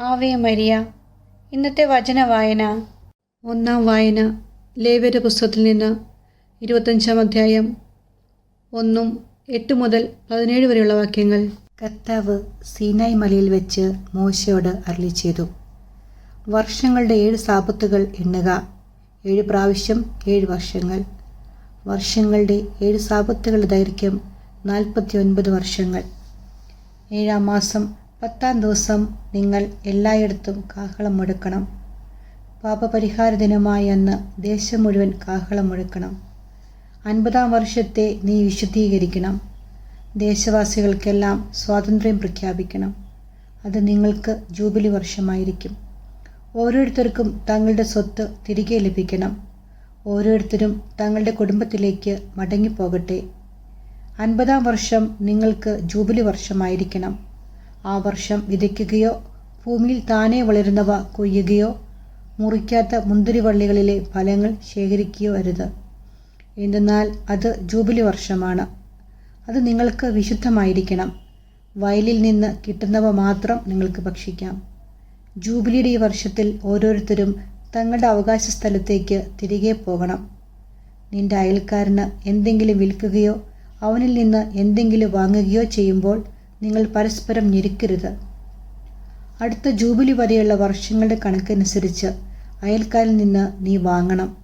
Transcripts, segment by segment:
Ave Maria ഇന്നത്തെ വചന വായന. ഒന്നാം വായന ലേവ്യരുടെ പുസ്തകത്തിൽ നിന്ന് ഇരുപത്തഞ്ചാം അധ്യായം ഒന്നും എട്ട് മുതൽ പതിനേഴ് വരെയുള്ള വാക്യങ്ങൾ. കർത്താവ് സീനായ് മലയിൽ വെച്ച് മോശയോട് അരളി ചെയ്തു. വർഷങ്ങളുടെ ഏഴ് സാപത്തുകൾ എണ്ണുക ഏഴ് പ്രാവശ്യം ഏഴ് വർഷങ്ങൾ. വർഷങ്ങളുടെ ഏഴ് സാപത്തുകളുടെ ദൈർഘ്യം നാൽപ്പത്തി ഒൻപത് വർഷങ്ങൾ. ഏഴാം മാസം പത്താം ദിവസം നിങ്ങൾ എല്ലായിടത്തും കാഹളം മുഴക്കണം പാപപരിഹാര ദിനമായ അന്ന് ദേശം മുഴുവൻ കാഹളം മുഴക്കണം അൻപതാം വർഷത്തെ നീ വിശുദ്ധീകരിക്കണം. ദേശവാസികൾക്കെല്ലാം സ്വാതന്ത്ര്യം പ്രഖ്യാപിക്കണം. അത് നിങ്ങൾക്ക് ജൂബിലി വർഷമായിരിക്കും. ഓരോരുത്തർക്കും തങ്ങളുടെ സ്വത്ത് തിരികെ ലഭിക്കണം. ഓരോരുത്തരും തങ്ങളുടെ കുടുംബത്തിലേക്ക് മടങ്ങിപ്പോകട്ടെ. അൻപതാം വർഷം നിങ്ങൾക്ക് ജൂബിലി വർഷമായിരിക്കണം. ആ വർഷം വിതയ്ക്കുകയോ ഭൂമിയിൽ താനെ വളരുന്നവ കൊയ്യുകയോ മുറിക്കാത്ത മുന്തിരിവള്ളികളിലെ ഫലങ്ങൾ ശേഖരിക്കുകയോ അരുത്. എന്തെന്നാൽ അത് ജൂബിലി വർഷമാണ്. അത് നിങ്ങൾക്ക് വിശുദ്ധമായിരിക്കണം. വയലിൽ നിന്ന് കിട്ടുന്നവ മാത്രം നിങ്ങൾക്ക് ഭക്ഷിക്കാം. ജൂബിലിയുടെ ഈ വർഷത്തിൽ ഓരോരുത്തരും തങ്ങളുടെ അവകാശ സ്ഥലത്തേക്ക് തിരികെ പോകണം. നിന്റെ അയൽക്കാരന് എന്തെങ്കിലും വിൽക്കുകയോ അവനിൽ നിന്ന് എന്തെങ്കിലും വാങ്ങുകയോ ചെയ്യുമ്പോൾ നിങ്ങൾ പരസ്പരം ഞെരുക്കരുത്. അടുത്ത ജൂബിലി വരെയുള്ള വർഷങ്ങളുടെ കണക്കനുസരിച്ച് അയൽക്കാരിൽ നിന്ന് നീ വാങ്ങണം.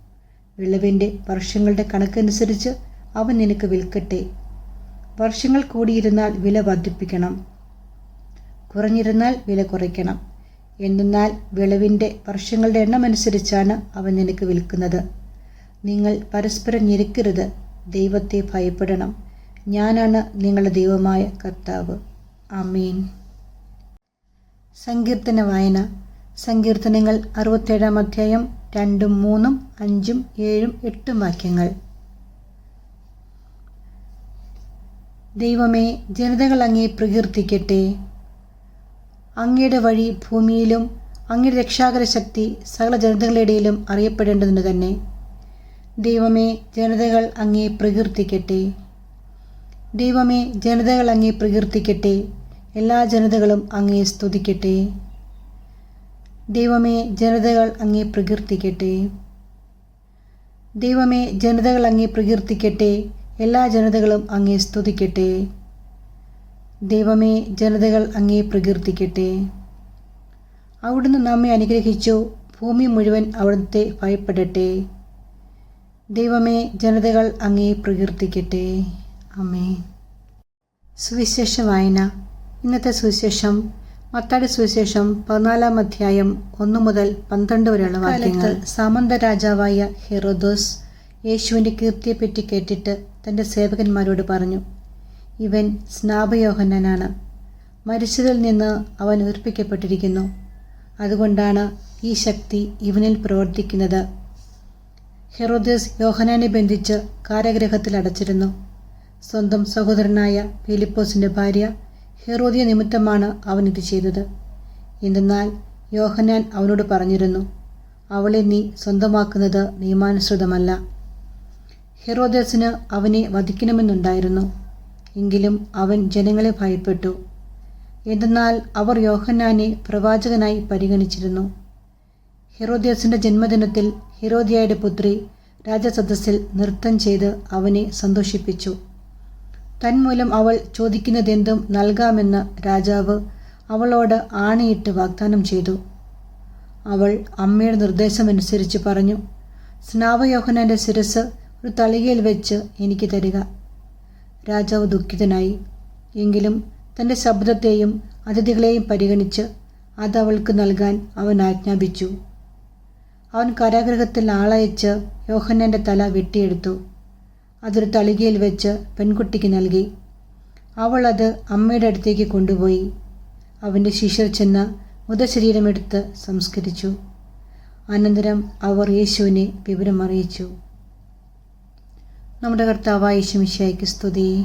വിളവിന്റെ വർഷങ്ങളുടെ കണക്കനുസരിച്ച് അവൻ നിനക്ക് വിൽക്കട്ടെ. വർഷങ്ങൾ കൂടിയിരുന്നാൽ വില വർദ്ധിപ്പിക്കണം. കുറഞ്ഞിരുന്നാൽ വില കുറയ്ക്കണം. എന്നാൽ വിളവിന്റെ വർഷങ്ങളുടെ എണ്ണമനുസരിച്ചാണ് അവൻ നിനക്ക് വിൽക്കുന്നത്. നിങ്ങൾ പരസ്പരം ഞെരുക്കരുത്. ദൈവത്തെ ഭയപ്പെടണം. ഞാനാണ് നിങ്ങളുടെ ദൈവമായ കർത്താവ്. അമീൻ സങ്കീർത്തന വായന. സങ്കീർത്തനങ്ങൾ അറുപത്തേഴാം അധ്യായം രണ്ടും മൂന്നും അഞ്ചും ഏഴും എട്ടും വാക്യങ്ങൾ. ദൈവമേ ജനതകൾ അങ്ങേ പ്രകീർത്തിക്കട്ടെ. അങ്ങയുടെ വഴി ഭൂമിയിലും അങ്ങയുടെ രക്ഷാകര ശക്തി സകല ജനതകളുടെയിലും അറിയപ്പെടേണ്ടതിന് തന്നെ. ദൈവമേ ജനതകൾ അങ്ങേ പ്രകീർത്തിക്കട്ടെ. ദൈവമേ ജനതകൾ അങ്ങേ പ്രകീർത്തിക്കട്ടെ. എല്ലാ ജനതകളും അങ്ങേ സ്തുതിക്കട്ടെ. ദൈവമേ ജനതകൾ അങ്ങേ പ്രകീർത്തിക്കട്ടെ. ദൈവമേ ജനതകൾ അങ്ങേ പ്രകീർത്തിക്കട്ടെ. എല്ലാ ജനതകളും അങ്ങേ സ്തുതിക്കട്ടെ. ദൈവമേ ജനതകൾ അങ്ങേ പ്രകീർത്തിക്കട്ടെ. അവിടുന്ന് നമ്മെ അനുഗ്രഹിച്ചു. ഭൂമി മുഴുവൻ അവിടുത്തെ ഭയപ്പെടട്ടെ. ദൈവമേ ജനതകൾ അങ്ങേ പ്രകീർത്തിക്കട്ടെ. അമ്മേ സുവിശേഷ വായന ഇന്നത്തെ സുവിശേഷം മത്താടി സുവിശേഷം പതിനാലാം അധ്യായം ഒന്നു മുതൽ പന്ത്രണ്ട് വരെയുള്ള വാക്യങ്ങൾ. സാമന്ത രാജാവായ ഹെറോദോസ് യേശുവിന്റെ കീർത്തിയെപ്പറ്റി കേട്ടിട്ട് തന്റെ സേവകന്മാരോട് പറഞ്ഞു ഇവൻ സ്നാപയോഹനനാണ് മരിച്ചതിൽ നിന്ന് അവൻ ഉയർപ്പിക്കപ്പെട്ടിരിക്കുന്നു. അതുകൊണ്ടാണ് ഈ ശക്തി ഇവനിൽ പ്രവർത്തിക്കുന്നത്. ഹെറോദസ് യോഹനാനെ ബന്ധിച്ച് കാരാഗ്രഹത്തിൽ അടച്ചിരുന്നു. സ്വന്തം സഹോദരനായ ഫിലിപ്പോസിന്റെ ഭാര്യ ഹെറോദിയ നിമിത്തമാണ് അവൻ ഇത് ചെയ്തത്. എന്തെന്നാൽ യോഹനാൻ അവനോട് പറഞ്ഞിരുന്നു അവളെ നീ സ്വന്തമാക്കുന്നത് നിയമാനുസൃതമല്ല. ഹെറോദസിന് അവനെ വധിക്കണമെന്നുണ്ടായിരുന്നു. എങ്കിലും അവൻ ജനങ്ങളെ ഭയപ്പെട്ടു. എന്തെന്നാൽ അവർ യോഹന്നാനെ പ്രവാചകനായി പരിഗണിച്ചിരുന്നു. ഹെറോദ്യസിന്റെ ജന്മദിനത്തിൽ ഹെറോദിയയുടെ പുത്രി രാജസദസ്സിൽ നൃത്തം ചെയ്ത് അവനെ സന്തോഷിപ്പിച്ചു. തന്മൂലം അവൾ ചോദിക്കുന്നതെന്തും നൽകാമെന്ന് രാജാവ് അവളോട് ആണിയിട്ട് വാഗ്ദാനം ചെയ്തു. അവൾ അമ്മയുടെ നിർദ്ദേശമനുസരിച്ച് പറഞ്ഞു സ്നാവയോഹനന്റെ ശിരസ് ഒരു തളികയിൽ വെച്ച് എനിക്ക് തരിക. രാജാവ് ദുഃഖിതനായി എങ്കിലും തന്റെ ശബ്ദത്തെയും അതിഥികളെയും പരിഗണിച്ച് അത് അവൾക്ക് നൽകാൻ അവൻ ആജ്ഞാപിച്ചു. അവൻ കാരാഗ്രഹത്തിൽ ആളയച്ച് യോഹന്നന്റെ തല വെട്ടിയെടുത്തു. അതൊരു തളികയിൽ വെച്ച് പെൺകുട്ടിക്ക് നൽകി. അവൾ അത് അമ്മയുടെ അടുത്തേക്ക് കൊണ്ടുപോയി. അവന്റെ ശിഷ്യർ ചെന്ന് മൃതശരീരമെടുത്ത് സംസ്കരിച്ചു. അനന്തരം അവർ യേശുവിനെ വിവരം അറിയിച്ചു നമ്മുടെ കർത്താവായ യേശുമിശായിക്ക് സ്തുതി.